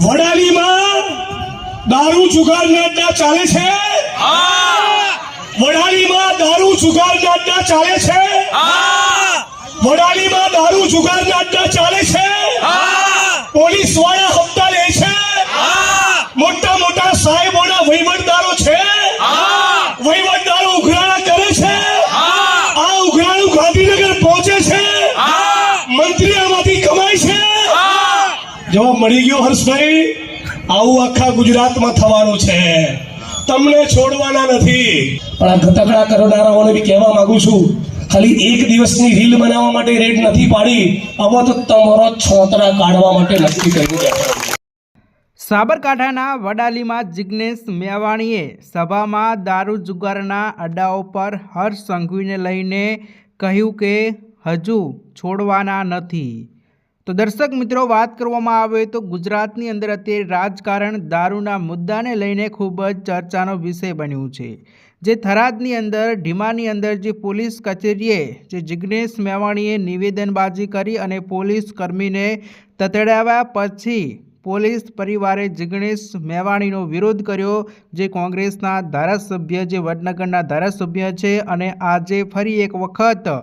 વડાલીમાં દારૂ જુગાર અડ્ડા ચાલે છે? વડાલીમાં દારૂ જુગાર અડ્ડા ચાલે છે? વડાલીમાં દારૂ જુગાર અડ્ડા ચાલે છે? પોલીસવાળા હપ્તા લે છે મોટા મોટા સાહેબોના વહીવટદારો છે વહીવટદારો ઉઘરાણા કરે છે આ ઉઘરાણું ગાંધીનગર પહોંચે છે મંત્રી આમાંથી કમાય છે જવાબ મળી ગયો હર્ષભાઈ આવું આખા ગુજરાતમાં થવાનું છે. તમને છોડવાના નથી. પણ આ ઘટકડા કરનારાઓને બી કહેવા માંગુ છું, ખાલી એક દિવસની રીલ બનાવવા માટે રેડ નથી પાડી, આમાં તો તમારો છોતરા કાઢવા માટે નક્કી કર્યું સાબરકાંઠાના વડાલીમાં જિજ્ઞેશ મેવાણીએ સભામાં દારૂ જુગારના અડ્ડાઓ પર હર્ષ સંઘવીને લઈને કહ્યું કે, હજુ છોડવાના નથી. તો દર્શક મિત્રો, વાત કરવામાં આવે તો ગુજરાતની અંદર અત્યારે રાજકારણ દારૂના મુદ્દાને લઈને ખૂબ જ ચર્ચાનો વિષય બન્યું છે. જે થરાદની અંદર, ઢીમાની અંદર જે પોલીસ કચેરીએ જે જિગ્નેશ મેવાણીએ નિવેદનબાજી કરી અને પોલીસ કર્મીને તતડાવ્યા પછી પોલીસ પરિવારે જિગ્નેશ મેવાણીનો વિરોધ કર્યો, જે કોંગ્રેસના ધારાસભ્ય, જે વડનગરના ધારાસભ્ય છે અને આજે ફરી એક વખત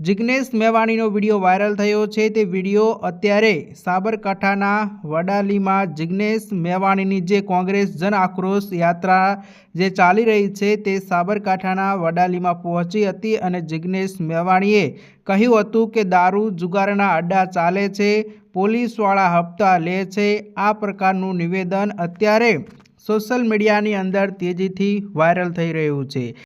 જિગ્નેશ મેવાણીનો વીડિયો વાયરલ થયો છે. તે વીડિયો અત્યારે સાબરકાંઠાના વડાલીમાં જિગ્નેશ મેવાણીની જે કોંગ્રેસ જન આક્રોશ યાત્રા જે ચાલી રહી છે તે સાબરકાંઠાના વડાલીમાં પહોંચી હતી અને જિગ્નેશ મેવાણીએ કહ્યું હતું કે દારૂ જુગારના અડ્ડા ચાલે છે, પોલીસવાળા હપ્તા લે છે. આ પ્રકારનું નિવેદન અત્યારે સોશિયલ મીડિયાની અંદર તેજીથી વાયરલ થઈ રહ્યું છે.